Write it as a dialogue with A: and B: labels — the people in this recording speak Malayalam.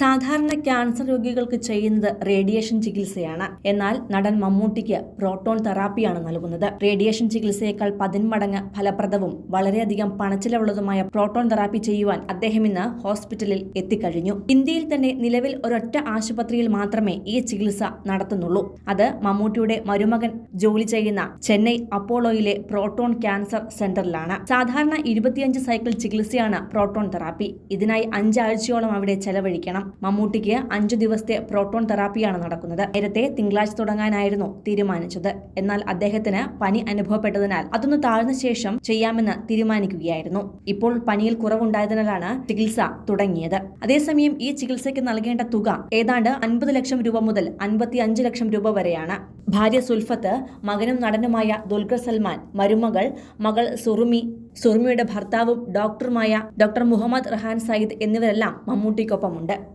A: സാധാരണ ക്യാൻസർ രോഗികൾക്ക് ചെയ്യുന്നത് റേഡിയേഷൻ ചികിത്സയാണ്. എന്നാൽ നടൻ മമ്മൂട്ടിക്ക് പ്രോട്ടോൺ തെറാപ്പിയാണ് നൽകുന്നത്. റേഡിയേഷൻ ചികിത്സയേക്കാൾ പതിന്മടങ്ങ് ഫലപ്രദവും വളരെയധികം പണച്ചിലവുള്ളതുമായ പ്രോട്ടോൺ തെറാപ്പി ചെയ്യുവാൻ അദ്ദേഹം ഇന്ന് ഹോസ്പിറ്റലിൽ എത്തിക്കഴിഞ്ഞു. ഇന്ത്യയിൽ തന്നെ നിലവിൽ ഒരൊറ്റ ആശുപത്രിയിൽ മാത്രമേ ഈ ചികിത്സ നടത്തുന്നുള്ളൂ. അത് മമ്മൂട്ടിയുടെ മരുമകൻ ജോലി ചെയ്യുന്ന ചെന്നൈ അപ്പോളോയിലെ പ്രോട്ടോൺ ക്യാൻസർ സെന്ററിലാണ്. സാധാരണ ഇരുപത്തിയഞ്ച് സൈക്കിൾ ചികിത്സയാണ് പ്രോട്ടോൺ തെറാപ്പി. ഇതിനായി അഞ്ചാഴ്ചയോളം അവിടെ ചെലവഴിക്കണം. മമ്മൂട്ടിക്ക് അഞ്ചു ദിവസത്തെ പ്രോട്ടോൺ തെറാപ്പിയാണ് നടക്കുന്നത്. നേരത്തെ തിങ്കളാഴ്ച തുടങ്ങാനായിരുന്നു തീരുമാനിച്ചത്. എന്നാൽ അദ്ദേഹത്തിന് പനി അനുഭവപ്പെട്ടതിനാൽ അതൊന്ന് താഴ്ന്ന ശേഷം ചെയ്യാമെന്ന് തീരുമാനിക്കുകയായിരുന്നു. ഇപ്പോൾ പനിയിൽ കുറവുണ്ടായതിനാലാണ് ചികിത്സ തുടങ്ങിയത്. അതേസമയം ഈ ചികിത്സയ്ക്ക് നൽകേണ്ട തുക ഏതാണ്ട് അൻപത് ലക്ഷം രൂപ മുതൽ അൻപത്തി അഞ്ച് ലക്ഷം രൂപ വരെയാണ്. ഭാര്യ സുൽഫത്ത് മകനും നടനുമായ ദുൽഖർ സൽമാൻ മരുമകൾ മകൾ സുറുമി സുറുമിയുടെ ഭർത്താവും ഡോക്ടറുമായ ഡോക്ടർ മുഹമ്മദ് റഹാൻ സയ്യിദ് എന്നിവരെല്ലാം മമ്മൂട്ടിക്കൊപ്പമുണ്ട്.